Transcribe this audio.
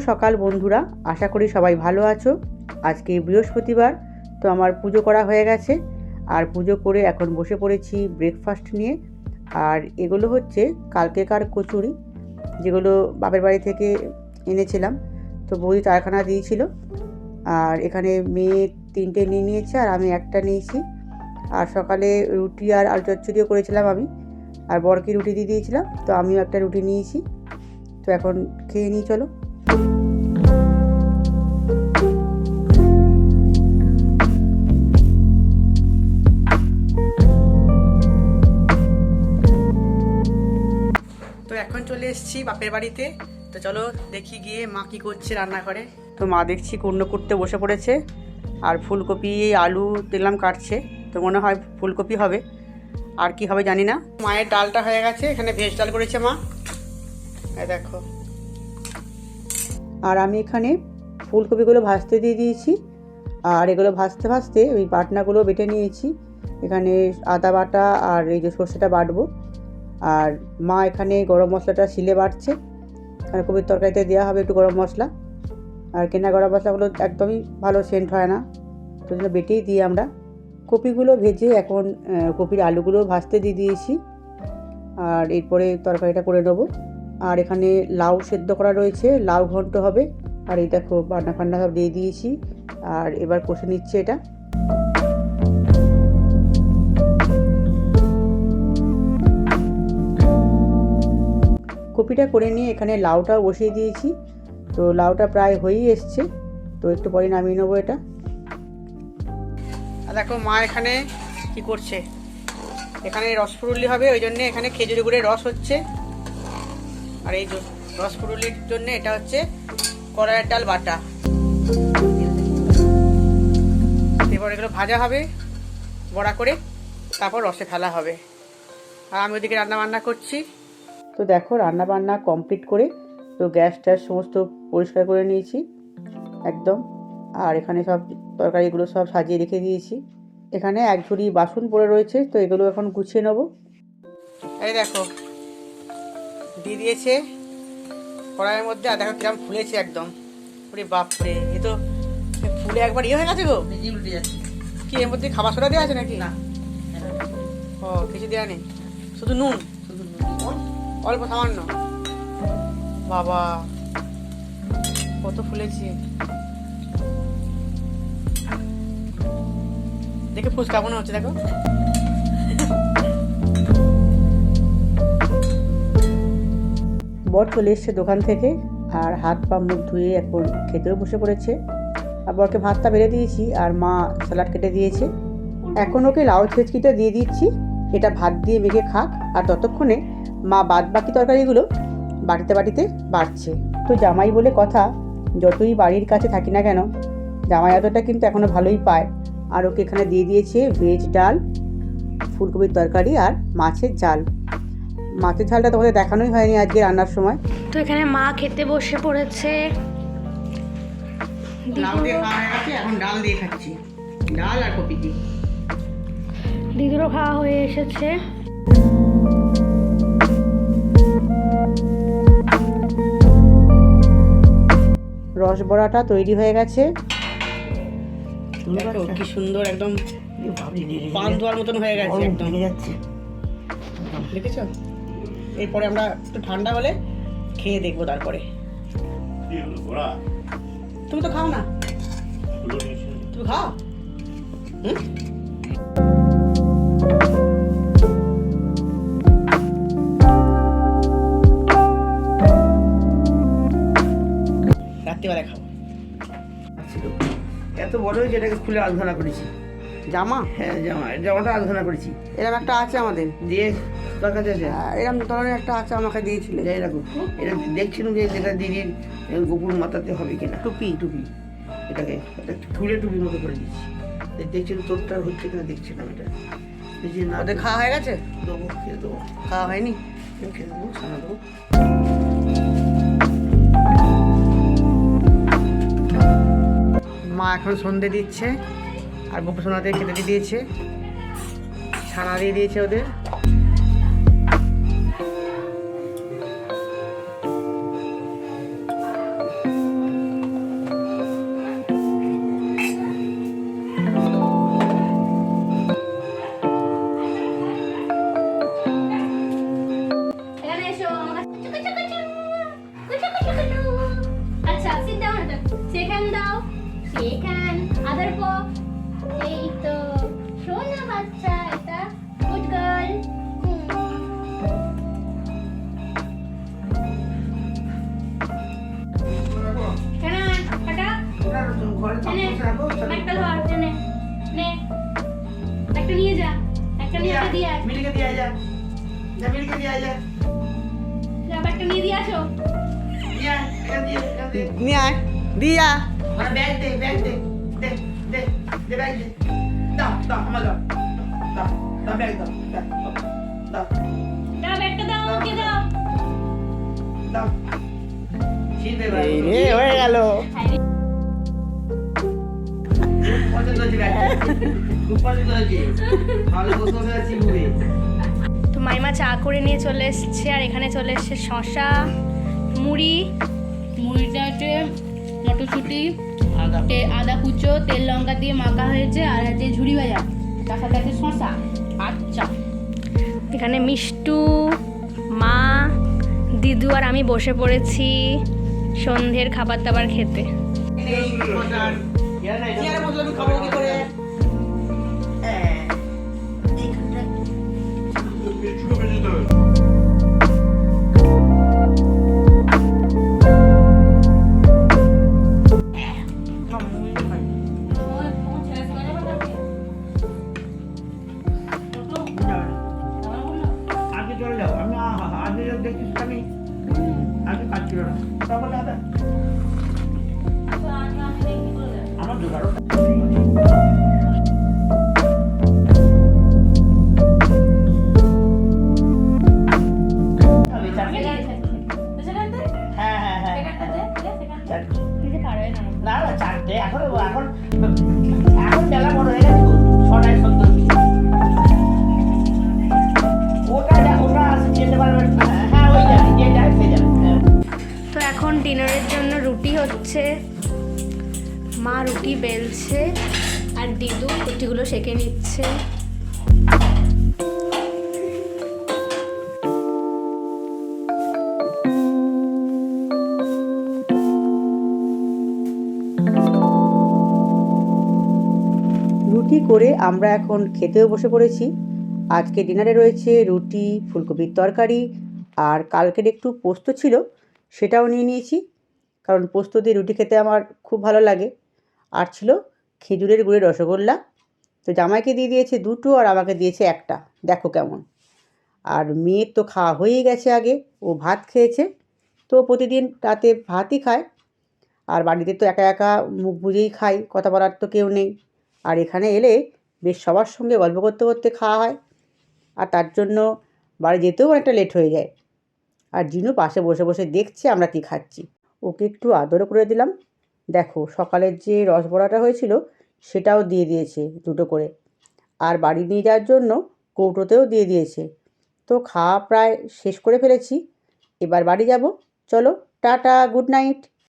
সকাল বন্ধুরা। আশা করি সবাই ভালো আছো। আজকে বৃহস্পতিবার, তো আমার পুজো করা হয়ে গেছে। আর পুজো করে এখন বসে পড়েছি ব্রেকফাস্ট নিয়ে। আর এগুলো হচ্ছে কালকেকার কচুরি, যেগুলো বাপের বাড়ি থেকে এনেছিলাম। তো বৌদি চারখানা দিয়েছিল। আর এখানে মেয়ে তিনটে নিয়ে নিয়েছে, আর আমি একটা নিয়েছি। আর সকালে রুটি আর আলু চচ্চড়িও করেছিলাম আমি। আর বরকে রুটি দিয়ে দিয়েছিলাম, তো আমিও একটা রুটি নিয়েছি। তো এখন খেয়ে নিই, চলো। এখন চলে এসেছি বাপের বাড়িতে। তো চলো দেখি গিয়ে মা কি করছে রান্নাঘরে। তো মা দেখছি কুণ্ড করতে বসে পড়েছে আর ফুলকপি আলু দিলাম কাটছে। তো মনে হয় ফুলকপি হবে আর কি হবে জানি না। মায়ের ডালটা হয়ে গেছে এখানে ভেজ ডাল করেছে মা। দেখো। আর আমি এখানে ফুলকপিগুলো ভাজতে দিয়ে দিয়েছি আর এগুলো ভাজতে ভাজতে ওই বাটনাগুলো বেটে নিয়েছি। এখানে আদা বাটা আর এই যে সর্ষেটা বাটবো। আর মা এখানে গরম মশলাটা শিলে বাড়ছে আর কপির তরকারিতে দেওয়া হবে একটু গরম মশলা। আর কেনা গরম মশলাগুলো একদমই ভালো সেন্ট হয় না। তো জন্য বেটেই দিই আমরা। কপিগুলো ভেজে এখন কপির আলুগুলো ভাজতে দিয়ে দিয়েছি। আর এরপরে তরকারিটা করে নেব। আর এখানে লাউ সেদ্ধ করা রয়েছে। লাউ ঘন্ট হবে। আর এই দেখো বান্না ফান্না সব দিয়ে দিয়েছি। আর এবার কষে নিচ্ছে এটা। কপিটা করে নিয়ে এখানে লাউটাও বসিয়ে দিয়েছি। তো লাউটা প্রায় হয়েই এসছে। তো একটু পরে নামিয়ে নেব এটা। দেখো মা এখানে কি করছে? এখানে রসপুরুলি হবে, ওই জন্য এখানে খেজুরি গুড়ের রস হচ্ছে। আর এই রসপুরুলির জন্য এটা হচ্ছে কড়াইয়ের ডাল বাটা। এবার এগুলো ভাজা হবে, বড়া করে, তারপর রসে ফেলা হবে। আর আমি ওদিকে রান্না বান্না করছি। তো দেখো রান্না বান্না কমপ্লিট করে তো গ্যাস ট্যাস সমস্ত পরিষ্কার করে নিয়েছি একদম। আর এখানে সব তরকারিগুলো সব সাজিয়ে রেখে দিয়েছি। এখানে এক ঝুড়ি বাসন পড়ে রয়েছে তো এগুলো এখন গুছিয়ে নেব। এই দেখো দিয়ে দিয়েছে কড়াইয়ের মধ্যে আর দেখো কিরম ফুলেছে একদম। ওরে বাপরে এ তো ফুলে একবার ইয়ে হয়ে গেছে গো। কি এর মধ্যে খাবার সোডা দেওয়া আছে নাকি? না। ও কিছু দেওয়া নেই। শুধু নুন? শুধু নুন। অল্প সামান্য। বাবা, কত ফুলেছে। দেখে ফুচকা মনে হচ্ছে, দেখো। বর চলে এসছে দোকান থেকে, আর হাত পা মুখ ধুয়ে এখন খেতেও বসে পড়েছে। আর বরকে ভাতটা বেড়ে দিয়েছি, আর মা স্যালাড কেটে দিয়েছে। এখন ওকে লাউ ছেচকিটা দিয়ে দিচ্ছি, এটা ভাত দিয়ে মেখে খাক, আর ততক্ষণে মা বাদ বাকি তরকারিগুলো বাটিতে বাটিতে বাড়ছে। তো জামাই বলে কথা যতই বাড়ির কাছে থাকি না কেন জামাই আদরটা কিন্তু এখনও ভালোই পায়। আর ওকে এখানে দিয়ে দিয়েছে ভেজ ডাল ফুলকপির তরকারি আর মাছের ঝাল। মাছের ঝালটা তোমাদের দেখানোই হয়নি আজকে রান্নার সময়। তো এখানে মা খেতে বসে পড়েছে। এখন ডাল দিয়ে খাচ্ছি। ডাল আর কপি দিয়ে। দিদিরও খাওয়া হয়ে এসেছে। রস বড়াটা তৈরি হয়ে গেছে। কি সুন্দর একদম পান ধোয়ার মতন হয়ে গেছে একদম। দেখেছ? এরপরে আমরা একটু ঠান্ডা হলে খেয়ে দেখব তারপরে। তুমি তো খাও না। তুমি খাও? হুম? এত বড় হয়েছে এটাকে খুলে আলোচনা করেছি। জামা? হ্যাঁ জামা জামাটা আলোচনা করেছি। এরকম একটা আছে আমাদের। দিয়ে তোর কাছে আছে? আহ, এরকম ধরনের একটা আছে আমাকে দিয়েছিলে। যাই রাখো এটা দেখছিলাম যে যেটা দিদির গোপুর মাথাতে হবে কিনা। টুপি? টুপি। এটাকে এটা তুলে টুপির মতো করে দিচ্ছি। দেখছিলাম তোরটা হচ্ছে কিনা দেখছিলাম এটা। দেখছি না ওদের খাওয়া হয়ে গেছে? দেবো খেয়ে দেবো। খাওয়া হয়নি? খেয়ে দেবো সানা দেবো। এখন সন্ধে দিচ্ছে আর গোপসোনাদের খেতে দিয়ে দিয়েছে। ছানা দিয়ে দিয়েছে ওদের। একটা নিয়ে দিয়ে আয় মিলিকে দিয়ে যা যা মিলিকে দিয়ে যা যা একটা নিয়ে দিয়ে আসো দিয়ে আয়, এখান দিয়ে দিয়ে নিয়ে আয় দিয়া মানে ব্যাগ দে ব্যাগ দে দে দে দে ব্যাগ দে দাও দাও আমার দাও দাও দাও ব্যাগ দাও দাও দাও দাও ব্যাগটা দাও ওকে দাও দাও এই রে হয়ে গেল পছন্দ হয়েছে ব্যাগ তো মাইমা চা করে নিয়ে চলে এসছে আর এখানে চলে এসছে শশা মুড়ি মুড়িটা হচ্ছে মটরশুঁটি আদা। তে- আদা কুচো তেল লঙ্কা দিয়ে মাখা হয়েছে আর আছে ঝুড়ি ভাজা। তার সাথে আছে শশা আচ্ছা। এখানে মিষ্টু মা দিদু আর আমি বসে পড়েছি সন্ধ্যের খাবার দাবার খেতে। আমার জোগাড় বেলছে আর দিদু রুটিগুলো সেকে নিচ্ছে। রুটি করে আমরা এখন খেতেও বসে পড়েছি। আজকে ডিনারে রয়েছে রুটি, ফুলকপির তরকারি আর কালকের একটু পোস্ত ছিল, সেটাও নিয়ে নিয়েছি। কারণ পোস্ত দিয়ে রুটি খেতে আমার খুব ভালো লাগে। আর ছিল খেজুরের গুড়ের রসগোল্লা। তো জামাইকে দিয়ে দিয়েছে দুটো আর আমাকে দিয়েছে একটা। দেখো কেমন। আর মেয়ের তো খাওয়া হয়েই গেছে আগে। ও ভাত খেয়েছে। তো প্রতিদিন রাতে ভাতই খায়। আর বাড়িতে তো একা একা মুখ বুঝেই খাই কথা বলার তো কেউ নেই। আর এখানে এলে বেশ সবার সঙ্গে গল্প করতে করতে খাওয়া হয়। আর তার জন্য বাড়ি যেতেও অনেকটা লেট হয়ে যায়। আর জিনু পাশে বসে বসে দেখছে আমরা কী খাচ্ছি। ওকে একটু আদরও করে দিলাম। দেখো, সকালের যে রসবড়াটা হয়েছিল, সেটাও দিয়ে দিয়েছে দুটো করে। আর বাড়ি নিয়ে যাওয়ার জন্য কৌটোতেও দিয়ে দিয়েছে। তো খাওয়া প্রায় শেষ করে ফেলেছি। এবার বাড়ি যাব। চলো, টাটা, গুড নাইট।